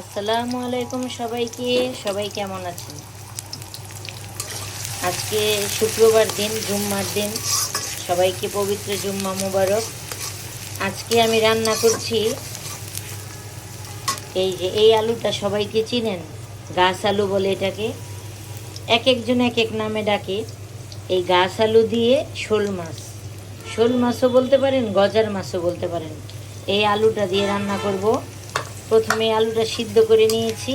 আসসালামু আলাইকুম সবাইকে। সবাই কেমন আছেন? আজকে শুক্রবার দিন, জুম্মার দিন। সবাইকে পবিত্র জুম্মা মুবারক। আজকে আমি রান্না করছি এই যে, এই আলুটা সবাইকে চিনেন? গাছ আলু বলে এটাকে। এক একজন এক এক নামে ডাকে। এই গাছ আলু দিয়ে শোল মাছ। শোল মাছও বলতে পারেন, গজার মাছও বলতে পারেন। এই আলুটা দিয়ে রান্না করব। প্রথমে আলুটা সিদ্ধ করে নিয়েছি।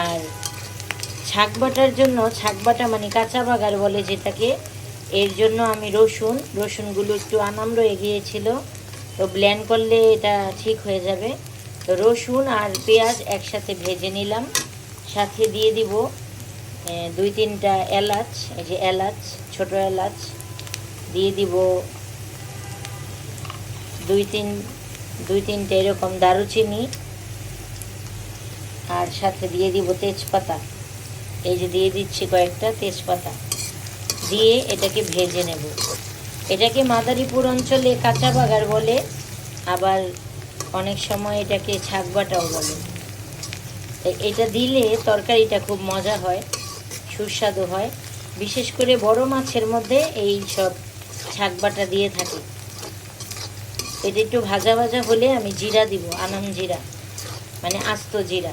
আর ছাক বাটার জন্য ছাক বাটা মানে কাঁচা বাগার বলে যেটাকে, এর জন্য আমি রসুন, রসুনগুলো একটু আনাম রয়ে গিয়েছিল তো ব্ল্যান্ড করলে এটা ঠিক হয়ে যাবে। তো রসুন আর পেঁয়াজ একসাথে ভেজে নিলাম। সাথে দিয়ে দিব দুই তিনটা এলাচ, এই যে এলাচ, ছোট এলাচ। দিয়ে দিব দুই তিন, দুই তিনটে এরকম দারুচিনি। আর সাথে দিয়ে দিব তেজপাতা। এই যে দিয়ে দিচ্ছি কয়েকটা তেজপাতা। দিয়ে এটাকে ভেজে নেব। এটাকে মাদারীপুর অঞ্চলে কাঁচা বাগার বলে, আবার অনেক সময় এটাকে ছাক বাটাও বলে এটা দিলে তরকারিটা খুব মজা হয়, সুস্বাদু হয়। বিশেষ করে বড় মাছের মধ্যে এই সব ছাক বাটা দিয়ে থাকে। এটা একটু ভাজা ভাজা হলে আমি জিরা দিব, আনাম জিরা মানে আস্ত জিরা।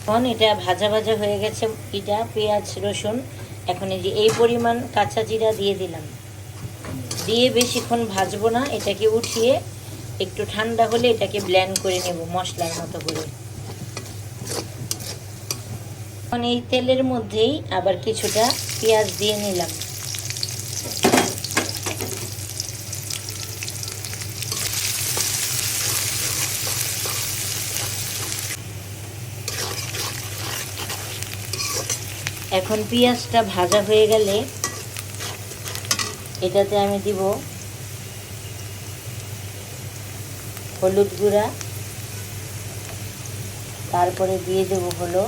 এখন এটা ভাজা ভাজা হয়ে গেছে, এটা, পেঁয়াজ, রসুন। এখন এই যে এই পরিমাণ কাঁচা জিরা দিয়ে দিলাম। দিয়ে বেশিক্ষণ ভাজবো না, এটাকে উঠিয়ে একটু ঠান্ডা হলে এটাকে ব্ল্যান্ড করে নেব মশলার মতো করে। এখন এই তেলের মধ্যেই আবার কিছুটা পেঁয়াজ দিয়ে নিলাম। এখন পেঁয়াজটা ভাজা হয়ে গেলে এটাতে আমি দিব হলুদ গুঁড়া, তারপরে দিয়ে দেব হলো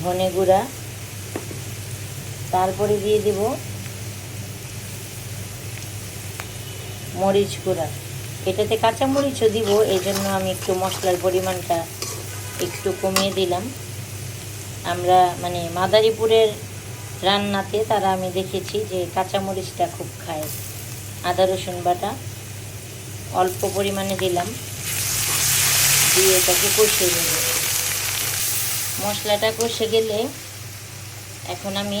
ধনে গুঁড়া, তারপরে দিয়ে দেব মরিচ গুঁড়া। এটাতে কাঁচা মরিচও দিব এই জন্য আমি একটু মশলার পরিমাণটা একটু কমিয়ে দিলাম। আমরা মানে মাদারীপুরের রান্নাতে তারা আমি দেখেছি যে কাঁচামরিচটা খুব খায়। আদা, রসুন বাটা অল্প পরিমাণে দিলাম। দিয়ে এটাকে কষে দেব মশলাটা কষে গেলে এখন আমি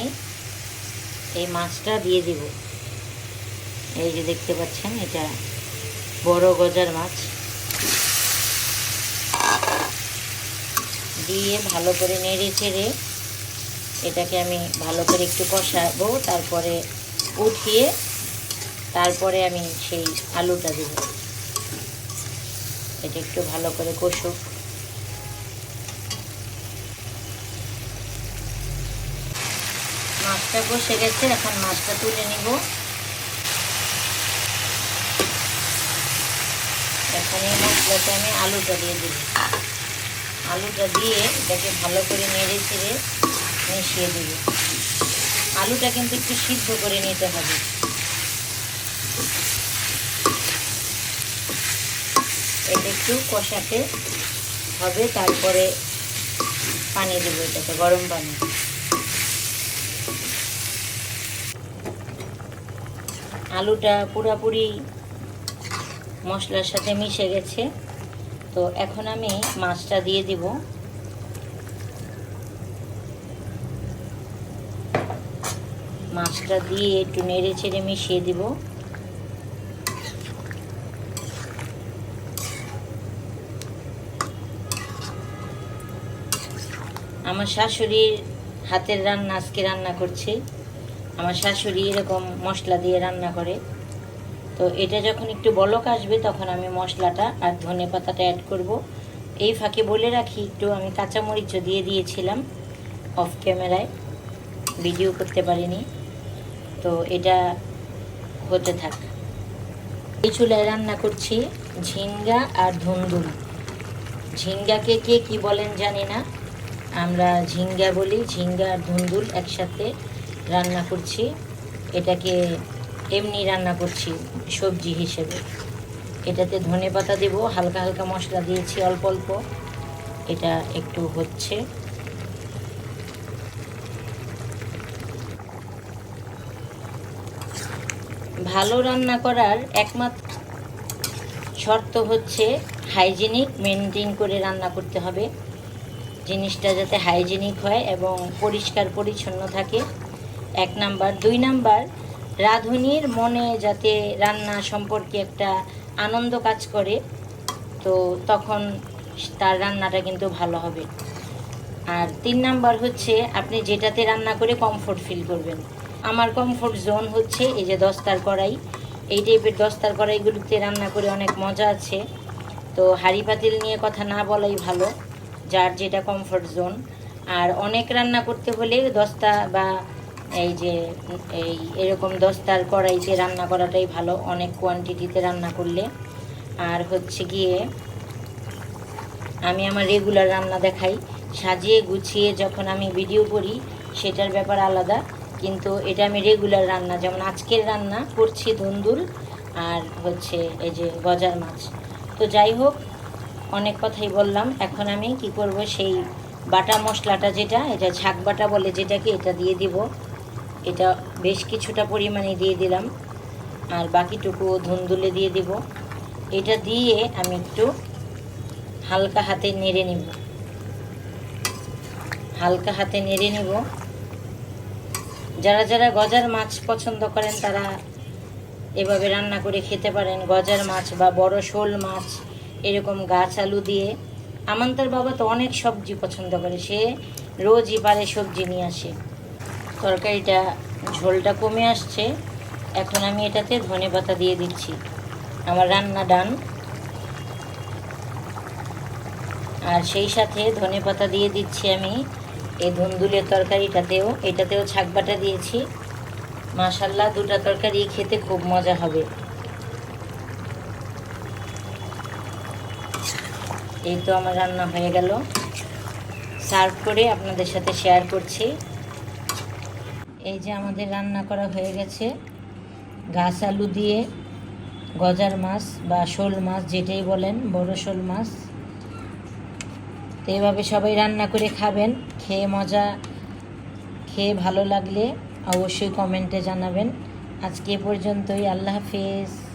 এই মাছটা দিয়ে দেব। এই যে দেখতে পাচ্ছেন, এটা বড় গজার মাছ। দিয়ে ভালো করে নেড়ে চেড়ে এটাকে আমি ভালো করে একটু কষাবো, তারপরে উঠিয়ে তারপরে আমি সেই আলুটা দেব। এটা একটু ভালো করে কষুক। মাছটা কষে গেছে, এখন মাছটা তুলে নিব। এখন এই মশলাতে আমি আলুটা দিয়ে দেব। আলুটা দিয়ে এটাকে ভালো করে নেড়ে ছেড়ে মিশিয়ে দেব। আলুটা কিন্তু একটু সিদ্ধ করে নিতে হবে। এটা একটু কষাতে হবে, তারপরে পানি দেবো এটাতে, গরম পানি। আলুটা পুরাপুরি মশলার সাথে মিশে গেছে। তো এখন আমি মাছটা দিয়ে দিব। মাছটা দিয়ে একটু নেড়ে চেড়ে মিশিয়ে দিব। আমার শাশুড়ির হাতের রান্না, আজকে রান্না করছে। আমার শাশুড়ি এরকম মশলা দিয়ে রান্না করে। তো এটা যখন একটু বলক আসবে, তখন আমি মশলাটা আর ধনে পাতাটা অ্যাড করব। এই ফাঁকে বলে রাখি, একটু আমি কাঁচামরিচও দিয়ে দিয়েছিলাম অফ ক্যামেরায় ভিডিও করতে পারিনি। তো এটা হতে থাক। এই চুলায় রান্না করছি ঝিঙ্গা আর ধুন্দুল। ঝিঙ্গাকে কে কি বলেন জানি না। আমরা ঝিঙ্গা বলি, ঝিঙ্গা আর ধুন্দুল একসাথে রান্না করছি। এটাকে এমনি রান্না করছি সবজি হিসেবে। এটাতে ধনে পাতা দেবো, হালকা হালকা মশলা দিয়েছি অল্প অল্প। এটা একটু হচ্ছে। ভালো রান্না করার একমাত্র শর্ত হচ্ছে হাইজিনিক মেনটেন করে রান্না করতে হবে। জিনিসটা যাতে হাইজিনিক হয় এবং পরিষ্কার পরিচ্ছন্ন থাকে। এক নাম্বার। দুই নাম্বার রাঁধুনির মনে যাতে রান্না সম্পর্কে একটা আনন্দ কাজ করে, তো তখন তার রান্নাটা কিন্তু ভালো হবে। আর তিন নাম্বার হচ্ছে, আপনি যেটাতে রান্না করে কমফোর্ট ফিল করবেন। আমার কমফোর্ট জোন হচ্ছে এই যে দস্তার কড়াই। এই টাইপের দস্তার কড়াইগুলোতে রান্না করে অনেক মজা আছে। তো হাঁড়ি পাতিল নিয়ে কথা না বলাই ভালো, যার যেটা কমফোর্ট জোন আর অনেক রান্না করতে হলে দস্তা বা এই যে, এই এরকম দস্তার কড়াইতে রান্না করাটাই ভালো, অনেক কোয়ান্টিটিতে রান্না করলে। আর হচ্ছে গিয়ে, আমি আমার রেগুলার রান্না দেখাই। সাজিয়ে গুছিয়ে যখন আমি ভিডিও করি, সেটার ব্যাপার আলাদা। কিন্তু এটা আমি রেগুলার রান্না, যেমন আজকের রান্না করছি ধুন্দুল আর হচ্ছে এই যে গজার মাছ। তো যাই হোক, অনেক কথাই বললাম। এখন আমি কি করব, সেই বাটা মশলাটা যেটা, এটা ঝাক বাটা বলে যেটাকে, এটা দিয়ে দিব। এটা বেশ কিছুটা পরিমাণে দিয়ে দিলাম। আর বাকিটুকু ধুন্দুলে দিয়ে দিব। এটা দিয়ে আমি একটু হালকা হাতে নেড়ে নিব। হালকা হাতে নেড়ে নিব। যারা যারা গজার মাছ পছন্দ করেন, তারা এভাবে রান্না করে খেতে পারেন। গজার মাছ বা বড় শোল মাছ, এরকম গাছ আলু দিয়ে। আমান্তার বাবা তো অনেক সবজি পছন্দ করে। সে রোজই পারে সবজি নিয়ে আসে। তরকারিটা, ঝোলটা কমে আসছে। এখন আমি এটাতে ধনে পাতা দিয়ে দিচ্ছি। আমার রান্না ডান। আর সেই সাথে ধনে পাতা দিয়ে দিচ্ছি আমি। এই ধুন্দুলের তরকারিটাতেও, এটাতেও ছাকবাটা দিয়েছি। মাশাল্লাহ, দুটা তরকারি খেতে খুব মজা হবে। এই তো আমার রান্না হয়ে গেল। সার্ভ করে আপনাদের সাথে শেয়ার করছি। এই যে আমাদের রান্না করা হয়ে গেছে। গাছ আলু দিয়ে গজার মাছ বা শোল মাছ, যেটাই বলেন, বড় শোল মাছ। তো এভাবে সবাই রান্না করে খাবেন। খেয়ে মজা, খেয়ে ভালো লাগলে অবশ্যই কমেন্টে জানাবেন। আজকে পর্যন্তই, আল্লাহ হাফেজ।